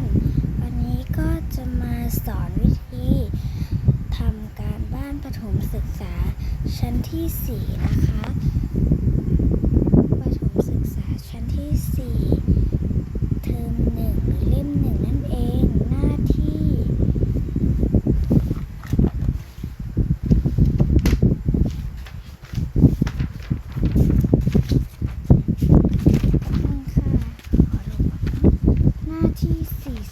น วันนี้ก็จะมาสอนวิธีทำการบ้านประถมศึกษาชั้นที่ 4 นะคะ ประถมศึกษาชั้นที่ 4 เทอมหนึ่งหรือเล่มหนึ่งนั่นเอง หน้าที่ นี่ค่ะขอลงหน้าที่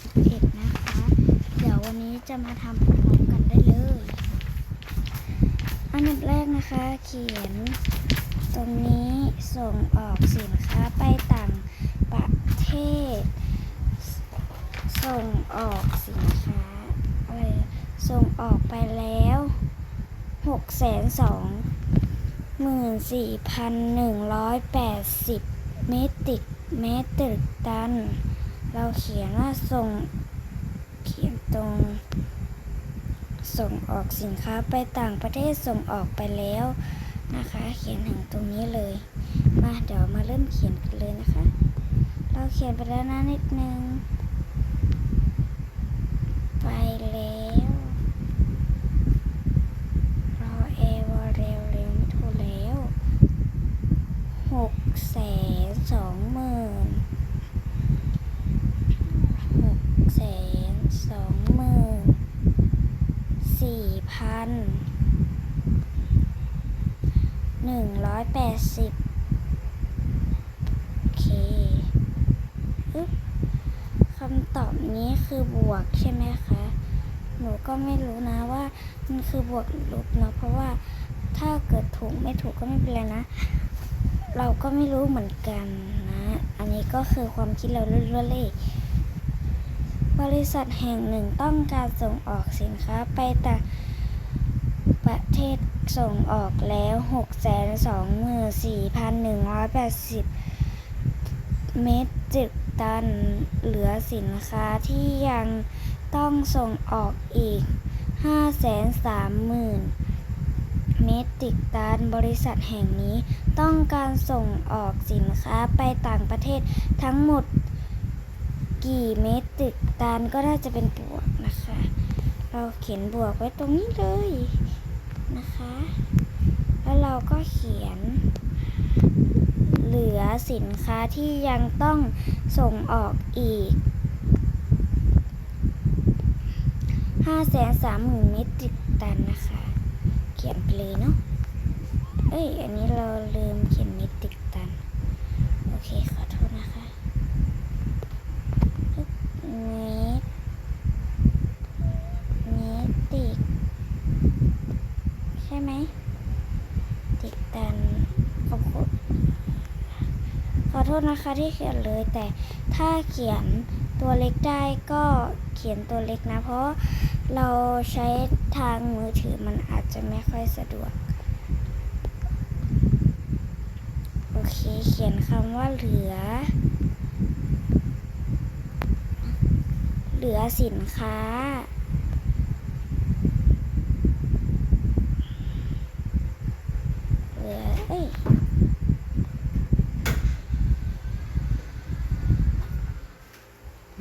41 นะคะ เดี๋ยววันนี้ จะมาทำพร้อมกันได้เลย อันดับแรกนะคะ เขียนตรงนี้ส่งออกสินค้าไปต่างประเทศ ส่งออกสินค้าอะไรส่งออกไปแล้ว6 2 4 1 8 0เมตริกเมตริกตัน เราเขียนว่าส่ง เขียนตรง ส่งออกสินค้าไปต่างประเทศส่งออกไปแล้วนะคะ เขียนถึงตรงนี้เลย มาเดี๋ยวมาเริ่มเขียนกันเลยนะคะ เราเขียนไปแล้วนะนิดนึง ไปแล้วรอเอวอเร็วเร็วไม่โทรแล้วหกแสนสองหมื่นหกแสนสองหมื่นสี่พั นหนึ่งร้อยแปดสิบโอเคอึ๊บคำตอบนี้คือบวกใช่ไหมคะ หนูก็ไม่รู้นะว่ามันคือบวกหรือลบเนาะเพราะว่าถ้าเกิดถูกไม่ถูกก็ไม่เป็นไรนะ เราก็ไม่รู้เหมือนกันนะ อันนี้ก็คือความคิดเราล้วนๆเลยบริษัทแห่งหนึ่งต้องการส่งออกสินค้าไปต่าง ประเทศส่งออกแล้ว 624,180 เมตริกตัน เหลือสินค้าที่ยังต้องส่งออกอีก 530,000 เมตริกตัน บริษัทแห่งนี้ต้องการส่งออกสินค้าไปต่างประเทศทั้งหมดกี่เมตริกตันก็น่าจะเป็นบวกนะคะ เราเขียนบวกไว้ตรงนี้เลย แล้วเราก็เขียน เหลือสินค้าที่ยังต้องส่งออกอีก 530,000 เมตริกตันนะคะ เขียนไปเลยเนาะ เอ้ย อันนี้เราลืมเขียนเมตริกตัน โอเค ขอโทษนะคะ เมตรเมตริกใช่ไหม ติดตันขอบคุณขอโท ษนะคะที่เขียนเลย แต่ถ้าเขียนตัวเล็กได้ก็เขียนตัวเล็กนะ เพราะเราใช้ทางมือถือมันอาจจะไม่ค่อยสะดวก โอเคเขียนคำว่าเหลือ เหลือสินค้า เหลือ เอ้ย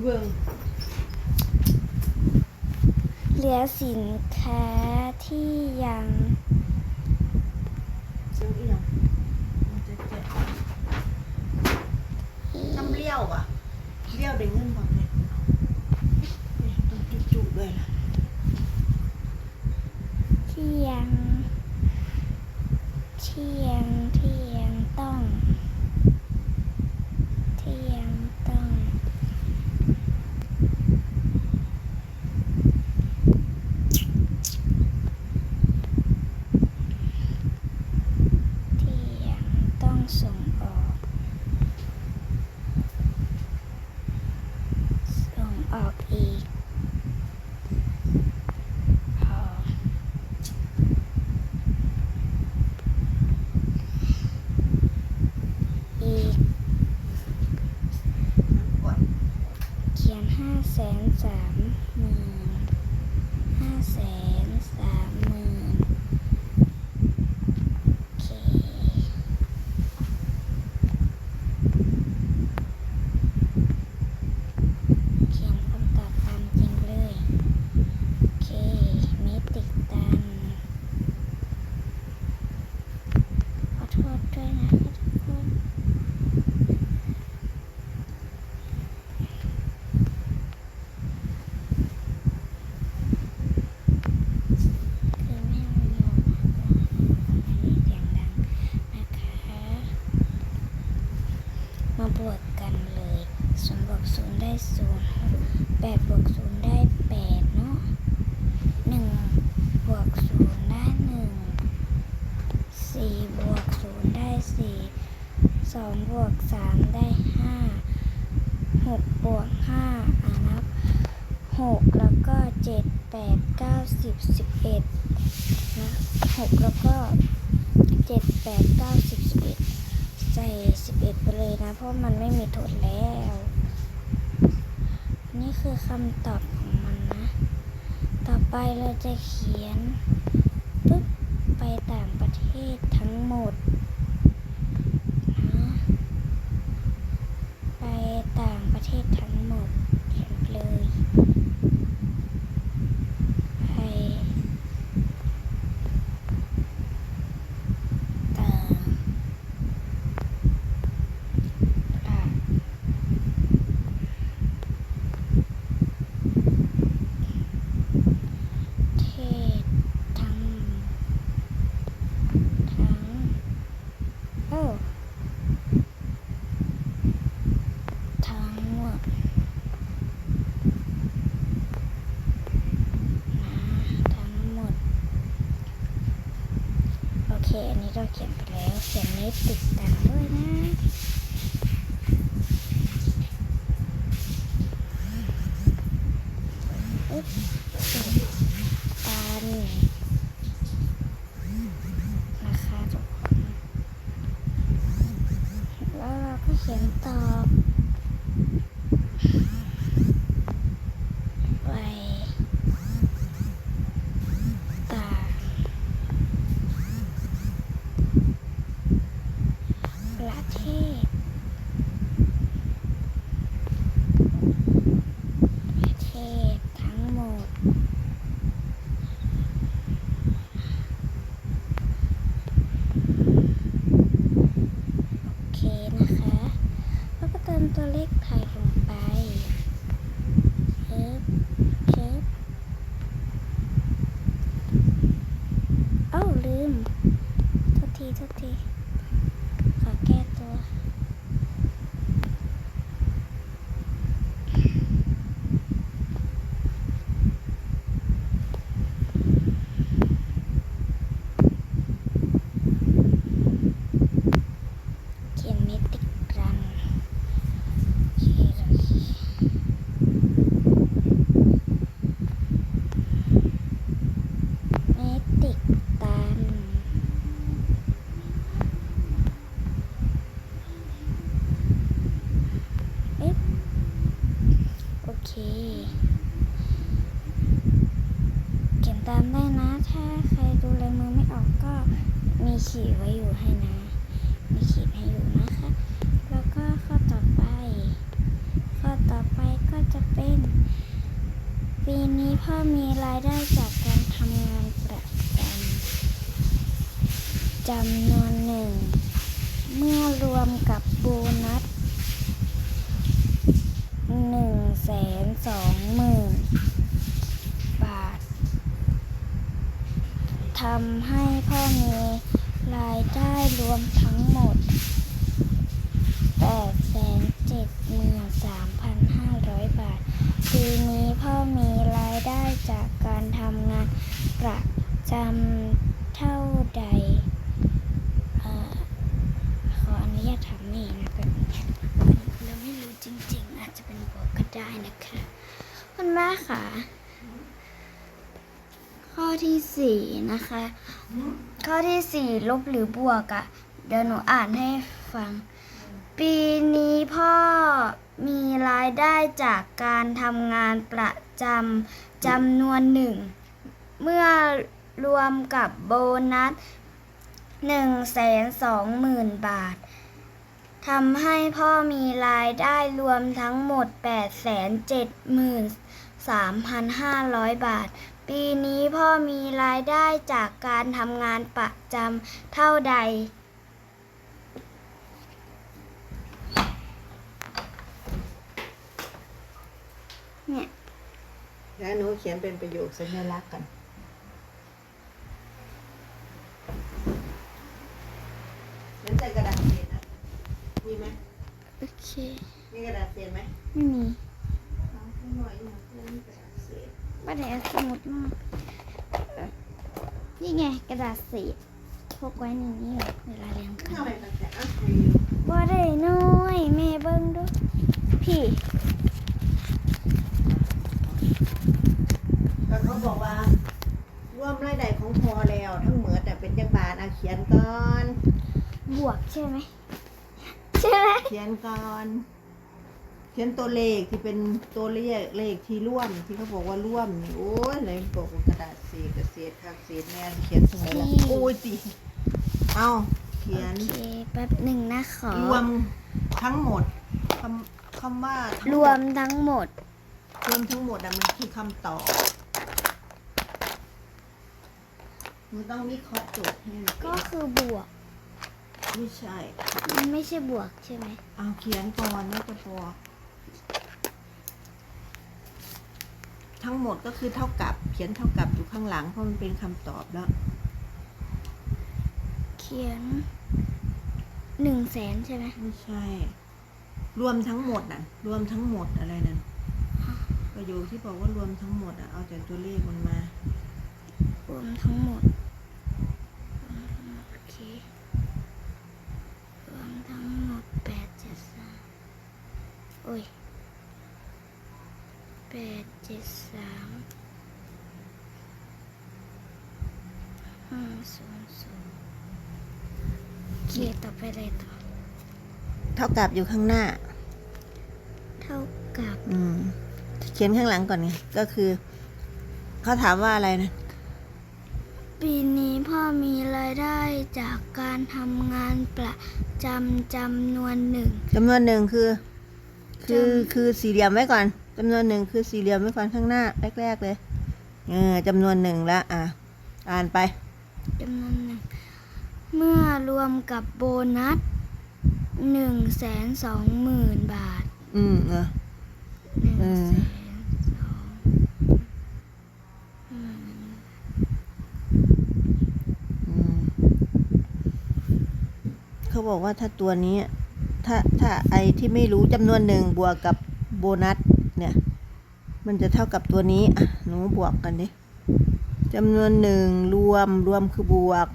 เบิ่ง เหลือสินค้าที่ยัง ซื้ออีหยังมันจะเจ็บน้ำเลี้ยวอะเลี้ยวได้เงินบ่เนี่ยเนี่ยต้องจุๆด้วยล่ะ ที่ยัง ที่ยังที่ยังต้อง ที่ยังต้อง ที่ยังต้องส่งออก ส่งออกอีกพอ อีก ก่อน เขียนห้าแสนสามหมื่นห้าแสนสามหมื่นโอเค เขียนประ ศูนย์แปดบวกศูนย์ได้แปดเนาะหนึ่งบวกศูนย์ได้หนึ่งสี่บวกศูนย์ได้สี่สองบวกสามได้ห้าหกบวกห้าอ่านับหกแล้วก็เจ็ดแปดเก้าสิบสิบเอ็ดนะหกแล้วก็เจ็ดแปดเก้าสิบสิบเอ็ดใส่11ไปเลยนะ เพราะมันไม่มีทดแล้ว นี่คือคำตอบของมันนะ ต่อไปเราจะเขียนปึ๊บไปต่างประเทศทั้งหมดนะ ไปต่างประเทศทั้งหมดเขียนไปเลย ไปต่าง ประเทศทั้งทั้งโอ้ทั้งหมดนะทั้งหมด โอเคอันนี้เราเขียนไปแล้ว เขียนนี้ติดกันด้วยนะ อึ๊บตันนะคะทุกคน แล้วเราก็เขียนตอบไปต่างประเทศ ประเทศทั้งหมด โอเคนะคะ แล้วก็เติมตัวเลขไทยลงไปเชิบเชิบเอ้าลืมโทษทีโทษที ขอแก้ตัว เขียนเมติกรันโอเคโอเคเมติกตันเอ๊ะโอเค เขียนตามได้นะ ถ้าใครดูลายมือไม่ออกก็มีขีดไว้อยู่ให้นะ มีขีดให้อยู่นะคะ แล้วก็ข้อต่อไป ข้อต่อไปก็จะเป็น ปีนี้พ่อมีรายได้จากการทำงานประจำจำนวนหนึ่ง เมื่อรวมกับโบนัสหนึ่งแสนสองหมื่นบาททำให้พ่อมีรายได้รวมทั้งหมด873,500บาทปีนี้พ่อมีนี้รายได้จากการทำงานประ จำเท่าใดอขออนุญาตถามนี่นะแบบเราไม่รู้จริง ๆ อาจจะเป็นบวกก็ได้นะคะคุณแม่ค่ะ ข้อที่สี่นะคะ ข้อที่สี่ลบหรือบวกอะ่ะเดี๋ยวหนูอ่านให้ฟัง ปีนี้พ่อมีรายได้จากการทำงานประจำจำนวนหนึ่ง เมื่อ รวมกับโบนัสหนึ่งแสนสองหมื่นบาททำให้พ่อมีรายได้รวมทั้งหมด 8 7 3 5 0 0 บาท ปีนี้พ่อมีรายได้จากการทำงานประจำเท่าใด เนี่ย แล้วหนูเขียนเป็นประโยคสัญลักษณ์กัน เขียนใส่กระดาษเศษนะ มีไหม โอเค มีกระดาษเศษไหม ไม่มี เบ้านไหนเอาสมุดมาเอ่อนี่ไงกระดาษสีพกไว้ในนี้เหรอเวลาเรียนกัน ทำไมกันแต่อะ บ่ ได้น้อยแม่เบิ่งดูพี่ก็เขาบอกว่าร่วมรายได้ของพอแล้วทั้งเหมือแต่เป็นจังบาทอาเขียนก่อน บวกใช่ไหมใช่ไหมเขียนก่อน เขียนตัวเลขที่เป็นตัวเลขเลขที่ร่วมที่เขาบอกว่าร่วมนี่โอ้ยเลยบอกว่ากระดาษเศษกับเศษคักเศษแน่เขียนสมัยละโอ้ยติเอา เขียน โอเคแป๊บหนึ่งนะขอ รวมทั้งหมดคำคำว่าทั้งหรดวมทั้งหมด รวมทั้งหมดอะมันคือคำตอบมันต้องวิเคราะห์โจทย์ให้มันก็เป็นคือบวก ไม่ใช่มันไม่ใช่บวกใช่ไหมเอาเขียนก่อนน่าจะพอทั้งหมดก็คือเท่ากับเขียนเท่ากับอยู่ข้างหลังเพราะมันเป็นคำตอบแล้วเขียนหนึ่งแสนใช่ไหมไม่ใช่ รวมทั้งหมดน่ะ รวมทั้งหมดอะไรนั่นประโยคที่บอกว่ารวมทั้งหมดอะเอาแต่ตัวเลขมันมา รวมทั้งหมดโอเครวมทั้งหมดแปดเจ็ดสามโอ้ยแปดเจ็ดสามห้าศูนย์ศูนย์โอ เคต่อไปเลยต่อ เท่ากับอยู่ข้างหน้า เท่ากับ อืม เขียนข้างหลังก่อนไงก็คือ เขาถามว่าอะไรนะ ปีนี้พ่อมีรายได้จากการทำงานประจำจำนวนหนึ่ง จำนวนหนึ่งคือ คือจำคือสี่เหลี่ยมไว้ก่อน จำนวนหนึ่งคือสี่เหลี่ยมไว้ก่อนข้างหน้า แรก ๆ เลย เออจำนวนหนึ่งละ อะ อ่านไปจำนวนหนึ่ง เมื่อรวมกับโบนัสหนึ่งแสนสองหมื่นบาทอืมเออหนึ่งเออ แสนสองหมื่นอืมเขาบอกว่าถ้าตัวนี้ ถ้าถ้าไอที่ไม่รู้จำนวนหนึ่งบวกกับโบนัสเนี่ย มันจะเท่ากับตัวนี้ อะ หนูบวกกันดิจำนวนหนึ่งรวมรวมคือบวก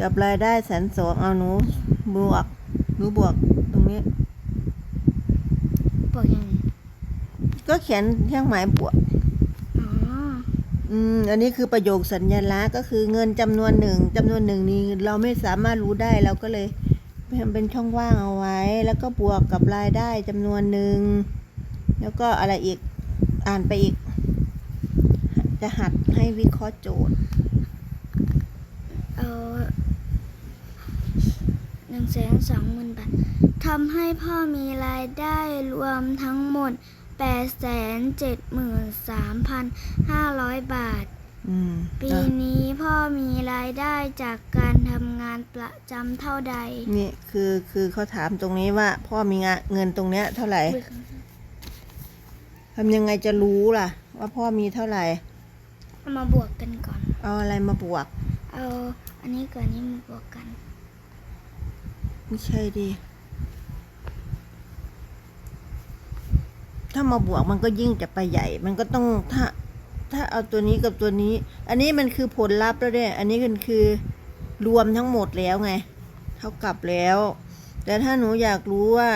กับรายได้แสนสองเอาหนูบวกหนูบวกตรงนี้บอกยังไงก็เขียนเครื่องหมายบวก อ๋อ อืม อันนี้คือประโยคสัญญลักษณ์ก็คือเงินจำนวนหนึ่งจำนวนหนึ่งนี้เราไม่สามารถรู้ได้เราก็เลยทำเป็นช่องว่างเอาไว้ แล้วก็บวกกับรายได้จำนวนหนึ่งแล้วก็อะไรอีกอ่านไปอีก จะหัดให้วิเคราะห์โจทย์ เอาห นึ่งแสนสองหมื่นบาททำให้พ่อมีรายได้รวมทั้งหมดแปดแสนเจ็ดหมื่นสามพันห้าร้อยบาท อืมปีอะนี้พ่อมีรายได้จากการทำงานประจำเท่าใด นี่คือคือเขาถามตรงนี้ว่า พ่อมีงานเงินตรงเนี้ยเท่าไหร่ทำยังไงจะรู้ล่ะ ว่าพ่อมีเท่าไหร่ เอามาบวกกันก่อน เอาอะไรมาบวก เอาอันนี้ก่อนนี้มาบวกกัน ไม่ใช่ดิ ถ้ามาบวกมันก็ยิ่งจะไปใหญ่ มันก็ต้องถ้า ถ้าเอาตัวนี้กับตัวนี้ อันนี้มันคือผลลัพธ์แล้วเนี่ย อันนี้มันคือรวมทั้งหมดแล้วไง เท่ากับแล้ว แต่ถ้าหนูอยากรู้ว่า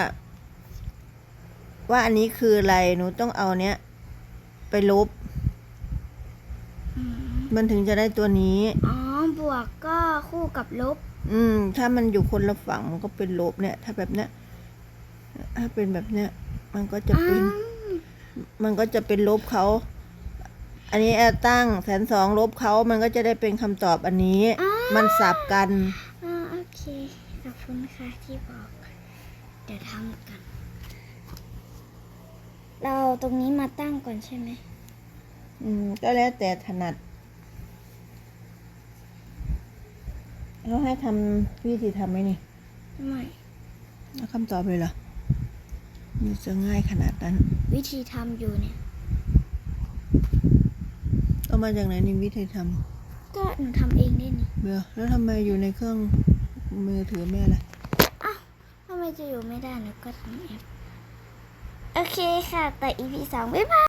ว่าอันนี้คืออะไร หนูต้องเอาเนี้ย ไปลบอืมมันถึงจะได้ตัวนี้ อ๋อ บวกก็คู่กับลบ อืม ถ้ามันอยู่คนละฝั่งมันก็เป็นลบเนี่ย ถ้าแบบเนี้ย ถ้าเป็นแบบเนี้ย มันก็จะเป็น มันก็จะเป็นลบเขา อันนี้แอร์ตั้งแสนสองลบเขามันก็จะได้เป็นคำตอบอันนี้อ้าวมันสับกันอ่าโอเค ขอบคุณค่ะที่บอก เดี๋ยวทำกัน เราเอาตรงนี้มาตั้งก่อนใช่ไหม อืม ก็แล้วแต่ถนัด เขาให้ทำวิธีทำไหมนี่ไม่เอาคำตอบเลยเหรอมันจะง่ายขนาดนั้น วิธีทำอยู่เนี่ยเอามาจากไหนนี่วิธีทก็หนูทำเองได้นี่ำเบื่อแล้วทำไมอยู่ในเครื่องมือถือแม่ล่ะอ้าวทำไมจะอยู่ไม่ได้หนูก็ทำแอปโอเคค่ะ แต่ EP สองบ๊ายบาย